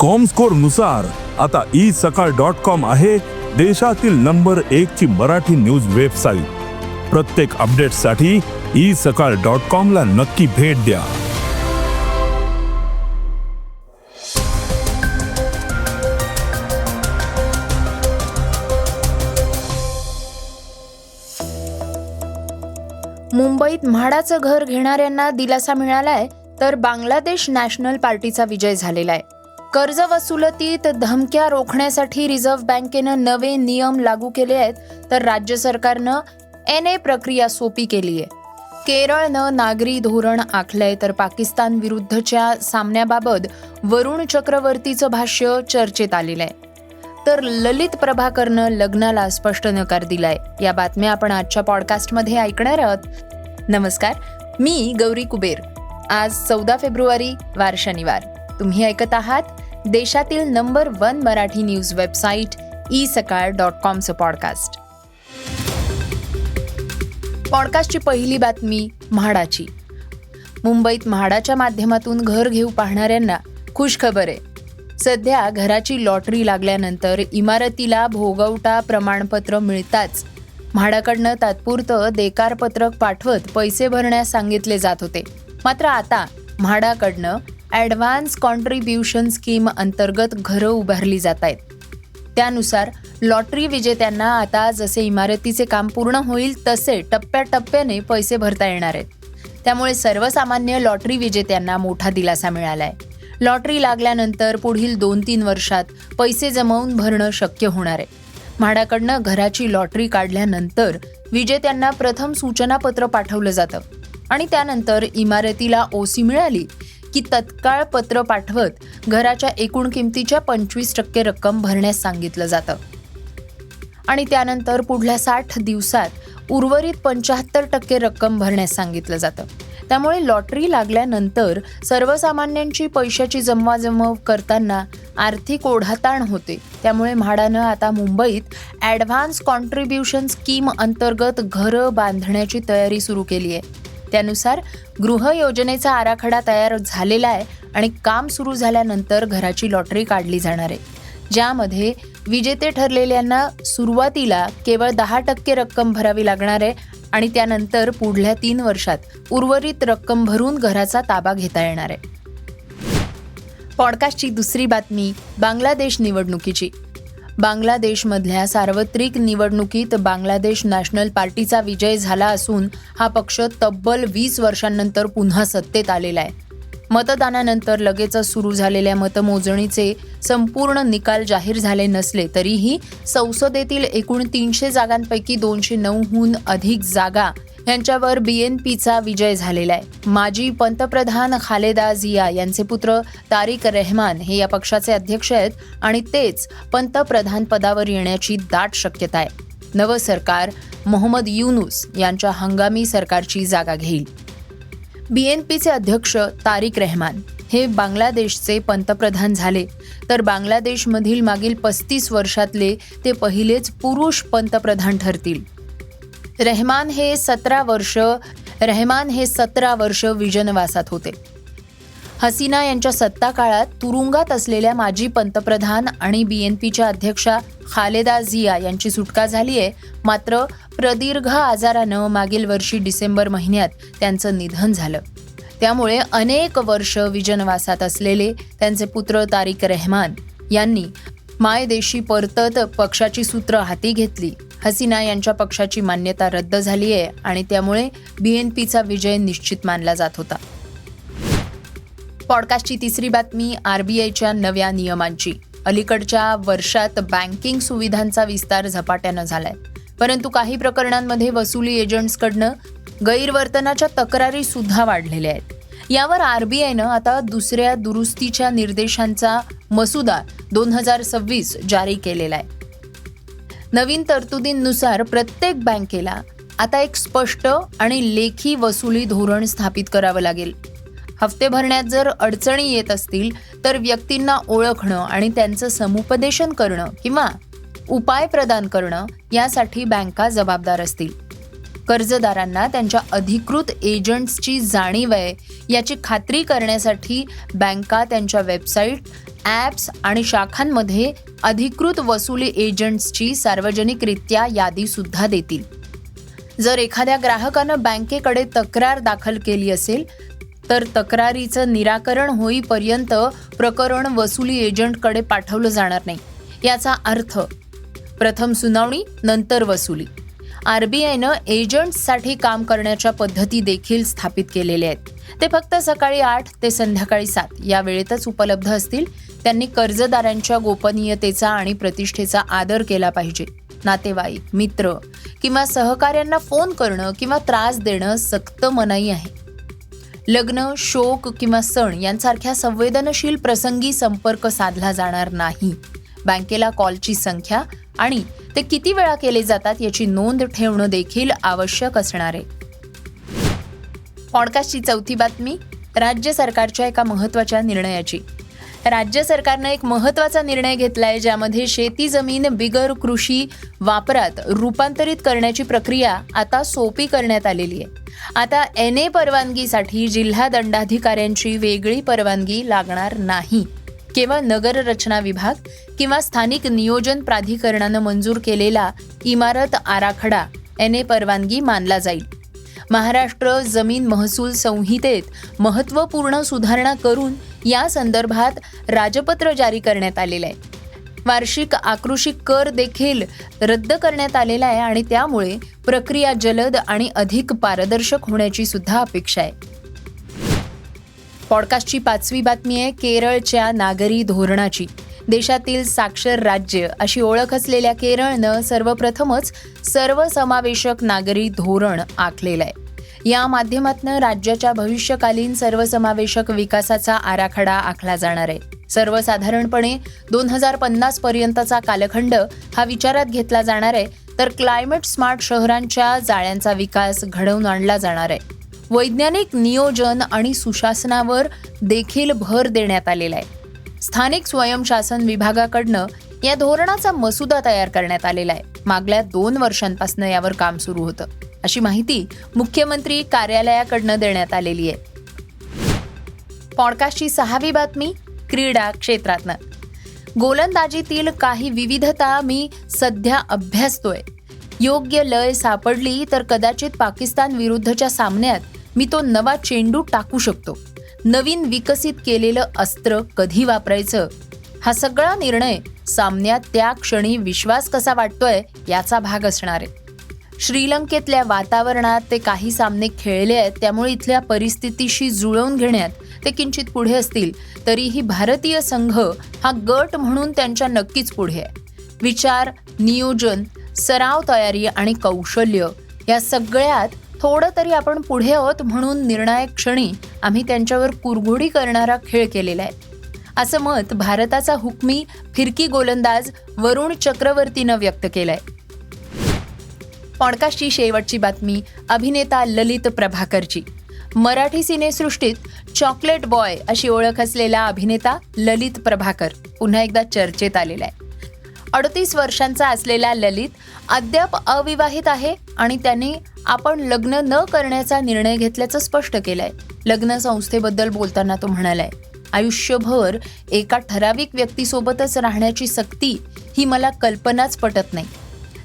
कॉमस्कोरनुसार आता E Sakal dot com आहे देशातील नंबर एक ची मराठी न्यूज वेबसाईट प्रत्येक अपडेटसाठी ई सकाळ डॉट कॉम ला नक्की भेट द्या. मुंबईत म्हाडाचं घर घेणाऱ्यांना दिलासा मिळालाय तर बांगलादेश नॅशनल पार्टीचा विजय झालेला आहे. कर्ज वसुलतीत धमक्या रोखण्यासाठी रिझर्व्ह बँकेनं नवे नियम लागू केले आहेत तर राज्य सरकारनं एन ए प्रक्रिया सोपी केली आहे. केरळनं नागरी धोरण आखलंय तर पाकिस्तान विरुद्धच्या सामन्याबाबत वरुण चक्रवर्तीचं भाष्य चर्चेत आलेलं आहे तर ललित प्रभाकरनं लग्नाला स्पष्ट नकार दिलाय. या बातम्या आपण आजच्या पॉडकास्टमध्ये ऐकणार आहोत. नमस्कार मी गौरी कुबेर. आज चौदा फेब्रुवारी वार शनिवार तुम्ही ऐकत आहात देशातील number one Marathi news website e Sakal dot कॉमचं podcast पॉडकास्टची पहिली बातमी म्हाडाची. मुंबईत म्हाडाच्या माध्यमातून घर घेऊ पाहणाऱ्यांना खुश खबर आहे. सध्या घराची लॉटरी लागल्यानंतर इमारतीला भोगवटा प्रमाणपत्र मिळताच म्हाडाकडनं तात्पुरतं देकारपत्रक पाठवत पैसे भरण्यास सांगितले जात होते. मात्र आता म्हाडाकडनं ॲडव्हान्स कॉन्ट्रीब्युशन स्कीम अंतर्गत घरं उभारली जात आहेत. त्यानुसार लॉटरी विजेत्यांना आता जसे इमारतीचे काम पूर्ण होईल तसे टप्प्याटप्प्याने पैसे भरता येणार आहेत. त्यामुळे सर्वसामान्य लॉटरी विजेत्यांना मोठा दिलासा मिळाला आहे लॉटरी लागल्यानंतर पुढील दोन तीन वर्षात पैसे जमवून भरणं शक्य होणार आहे. म्हाडाकडनं घराची लॉटरी काढल्यानंतर विजेत्यांना प्रथम सूचनापत्र पाठवलं जातं आणि त्यानंतर इमारतीला ओसी मिळाली की तत्काळ पत्र पाठवत घराच्या एकूण किमतीच्या पंचवीस टक्के रक्कम भरण्यास सांगितलं जातं. आणि त्यानंतर पुढल्या साठ दिवसात उर्वरित पंच्याहत्तर टक्के रक्कम भरण्यास सांगितलं जातं. त्यामुळे लॉटरी लागल्यानंतर सर्वसामान्यांची पैशाची जमवाजमव करताना आर्थिक ओढाताण होते. त्यामुळे म्हाडानं आता मुंबईत ॲडव्हान्स कॉन्ट्रीब्युशन स्कीम अंतर्गत घरं बांधण्याची तयारी सुरू केली आहे. त्यानुसार गृह योजनेचा आराखडा तयार झालेला आहे आणि काम सुरू झाल्यानंतर घराची लॉटरी काढली जाणार आहे. ज्यामध्ये विजेते ठरलेल्यांना सुरुवातीला केवळ दहा टक्के रक्कम भरावी लागणार आहे आणि त्यानंतर पुढल्या तीन वर्षात उर्वरित रक्कम भरून घराचा ताबा घेता येणार आहे. पॉडकास्टची दुसरी बातमी बांगलादेश निवडणुकीची. बांगलादेशमधल्या सार्वत्रिक निवडणुकीत बांगलादेश नॅशनल पार्टीचा विजय झाला असून हा पक्ष तब्बल वीस वर्षांनंतर पुन्हा सत्तेत आलेला आहे. मतदानानंतर लगेचच सुरू झालेल्या मतमोजणीचे संपूर्ण निकाल जाहीर झाले नसले तरीही संसदेतील एकूण तीनशे जागांपैकी दोनशे नऊहून अधिक जागा यांच्यावर बीएनपीचा विजय झालेला आहे. माजी पंतप्रधान खालेदा जिया यांचे पुत्र तारिक रेहमान हे या पक्षाचे अध्यक्ष आहेत आणि तेच पंतप्रधान पदावर येण्याची दाट शक्यता आहे. नवं सरकार मोहम्मद युनुस यांच्या हंगामी सरकारची जागा घेईल. बीएनपीचे अध्यक्ष तारिक रेहमान हे बांगलादेशचे पंतप्रधान झाले. तर बांगलादेशमधील मागील पस्तीस वर्षातले ते पहिलेच पुरुष पंतप्रधान ठरतील. रेहमान हे सतरा वर्ष रेहमान हे सतरा वर्ष विजनवासात होते. हसीना यांच्या सत्ता काळात तुरुंगात असलेल्या माजी पंतप्रधान आणि बी एन पीच्या अध्यक्षा खालेदा झिया यांची सुटका झाली आहे. मात्र प्रदीर्घ आजारानं मागील वर्षी डिसेंबर महिन्यात त्यांचं निधन झालं. त्यामुळे अनेक वर्ष विजनवासात असलेले त्यांचे पुत्र तारिक रेहमान यांनी मायदेशी परतत पक्षाची सूत्र हाती घेतली. हसीना यांच्या पक्षाची मान्यता रद्द झाली आहे आणि त्यामुळे बी एन पीचा विजय निश्चित मानला जात होता. पॉडकास्टची तिसरी बातमी आरबीआयच्या नव्या नियमांची. अलीकडच्या वर्षात बँकिंग सुविधांचा विस्तार झपाट्यानं झालाय. परंतु काही प्रकरणांमध्ये वसुली एजंट्सकडनं गैरवर्तनाच्या तक्रारी सुद्धा वाढलेल्या आहेत. यावर आरबीआयनं आता दुसऱ्या दुरुस्तीच्या निर्देशांचा मसुदा दोन हजार सव्वीस जारी केलेला आहे. नवीन तरतुदींनुसार प्रत्येक बँकेला आता एक स्पष्ट आणि लेखी वसुली धोरण स्थापित करावं लागेल. हप्ते भरण्यात जर अडचणी येत असतील तर व्यक्तींना ओळखणं आणि त्यांचं समुपदेशन करणं किंवा उपाय प्रदान करणं यासाठी बँका जबाबदार असतील. कर्जदारांना त्यांच्या अधिकृत एजंट्सची जाणीव आहे याची खात्री करण्यासाठी बँका त्यांच्या वेबसाईट ॲप्स आणि शाखांमध्ये अधिकृत वसुली एजंट्सची सार्वजनिकरित्या यादी सुद्धा देतील. जर एखाद्या ग्राहकानं बँकेकडे तक्रार दाखल केली असेल तर तक्रारीचं निराकरण होईपर्यंत प्रकरण वसुली एजंटकडे पाठवलं जाणार नाही. याचा अर्थ प्रथम सुनावणी नंतर वसुली. आरबीआयनं एजंट्ससाठी काम करण्याच्या पद्धती देखील स्थापित केलेल्या आहेत. ते फक्त सकाळी आठ ते संध्याकाळी सात या वेळेतच उपलब्ध असतील. त्यांनी कर्जदारांच्या गोपनीयतेचा आणि प्रतिष्ठेचा आदर केला पाहिजे. नातेवाईक मित्र किंवा सहकाऱ्यांना फोन करणं किंवा त्रास देणं सक्त मनाई आहे. लग्न शोक किंवा सण यांसारख्या संवेदनशील प्रसंगी संपर्क साधला जाणार नाही. बँकेला कॉलची संख्या आणि ते किती वेळा केले जातात याची नोंद ठेवणं देखील आवश्यक असणार आहे. पॉडकास्टची चौथी बातमी राज्य सरकारच्या एका महत्त्वाच्या निर्णयाची. राज्य सरकारनं एक महत्त्वाचा निर्णय घेतलाय ज्यामध्ये शेती जमीन बिगर कृषी वापरात रूपांतरित करण्याची प्रक्रिया आता सोपी करण्यात आलेली आहे. आता एन ए परवानगीसाठी जिल्हा दंडाधिकाऱ्यांची वेगळी परवानगी लागणार नाही. केवळ नगररचना विभाग किंवा स्थानिक नियोजन प्राधिकरणानं मंजूर केलेला इमारत आराखडा एन ए परवानगी मानला जाईल. महाराष्ट्र जमीन महसूल संहितेत महत्त्वपूर्ण सुधारणा करून या संदर्भात राजपत्र जारी करण्यात आलेलं आहे. वार्षिक आकृषिक कर देखील रद्द करण्यात आलेला आहे आणि त्यामुळे प्रक्रिया जलद आणि अधिक पारदर्शक होण्याची सुद्धा अपेक्षा आहे. पॉडकास्टची पाचवी बातमी आहे केरळच्या नागरी धोरणाची. देशातील साक्षर राज्य अशी ओळख असलेल्या केरळनं सर्वप्रथमच सर्वसमावेशक नागरी धोरण आखलेलं आहे. या माध्यमातून राज्याच्या भविष्यकालीन सर्वसमावेशक विकासाचा आराखडा आखला जाणार आहे. सर्वसाधारणपणे दोन हजार पन्नास पर्यंतचा कालखंड हा विचारात घेतला जाणार आहे तर क्लायमेट स्मार्ट शहरांच्या जाळ्यांचा विकास घडवून आणला जाणार आहे. वैज्ञानिक नियोजन आणि सुशासनावर देखील भर देण्यात आलेला आहे. स्थानिक स्वयंशासन विभागाकडनं या धोरणाचा मसुदा तयार करण्यात आलेला आहे. मागल्या दोन वर्षांपासून यावर काम सुरू होतं. अशी माहिती मुख्यमंत्री कार्यालयाकडनं देण्यात आलेली आहे. पॉडकास्टची सहावी बातमी क्रीडा क्षेत्रातनं. गोलंदाजीतील काही विविधता मी सध्या अभ्यासतोय. योग्य लय सापडली तर कदाचित पाकिस्तान विरुद्धच्या सामन्यात मी तो नवा चेंडू टाकू शकतो. नवीन विकसित केलेलं अस्त्र कधी वापरायचं? हा सगळा निर्णय सामन्यात त्या क्षणी विश्वास कसा वाटतोय याचा भाग असणार आहे. श्रीलंकेतल्या वातावरणात ते काही सामने खेळले आहेत त्यामुळे इथल्या परिस्थितीशी जुळवून घेण्यात ते किंचित पुढे असतील. तरीही भारतीय संघ हा गट म्हणून त्यांच्या नक्कीच पुढे आहे. विचार नियोजन सराव तयारी आणि कौशल्य या सगळ्यात थोडं तरी आपण पुढे आहोत म्हणून निर्णायक क्षणी आम्ही त्यांच्यावर कुरघोडी करणारा खेळ केलेला आहे. असं मत भारताचा हुकमी फिरकी गोलंदाज वरुण चक्रवर्तीनं व्यक्त केलंय. पॉडकास्टची शेवटची बातमी अभिनेता ललित प्रभाकरची. मराठी सिनेसृष्टीत चॉकलेट बॉय अशी ओळख असलेला अभिनेता ललित प्रभाकर पुन्हा एकदा चर्चेत आलेला आहे. अडतीस वर्षांचा असलेला ललित अद्याप अविवाहित आहे आणि त्याने आपण लग्न न करण्याचा निर्णय घेतल्याचं स्पष्ट केलंय. लग्न संस्थेबद्दल बोलताना तो म्हणालाय आयुष्यभर एका ठराविक व्यक्तीसोबतच राहण्याची सक्ती ही मला कल्पनाच पटत नाही.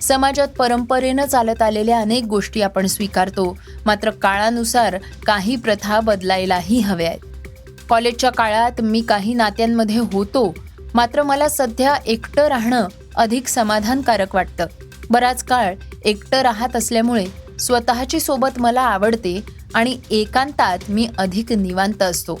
समाजात परंपरेनं चालत आलेल्या अनेक गोष्टी आपण स्वीकारतो मात्र काळानुसार काही प्रथा बदलायलाही हव्या आहेत. कॉलेजच्या काळात मी काही नात्यांमध्ये होतो मात्र मला सध्या एकटं राहणं अधिक समाधानकारक वाटतं. बराच काळ एकटं राहत असल्यामुळे स्वतःची सोबत मला आवडते आणि एकांतात मी अधिक निवांत असतो.